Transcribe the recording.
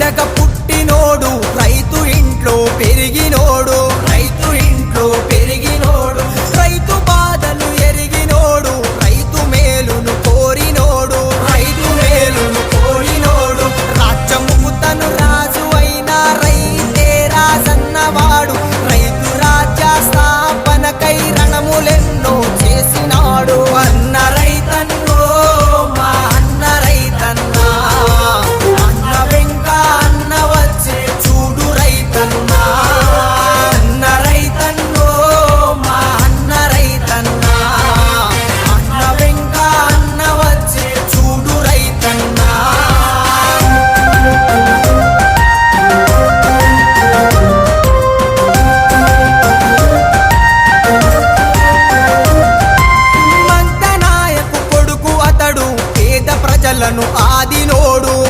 பெத்த అతడు పేద ప్రజలను ఆదిలోడు.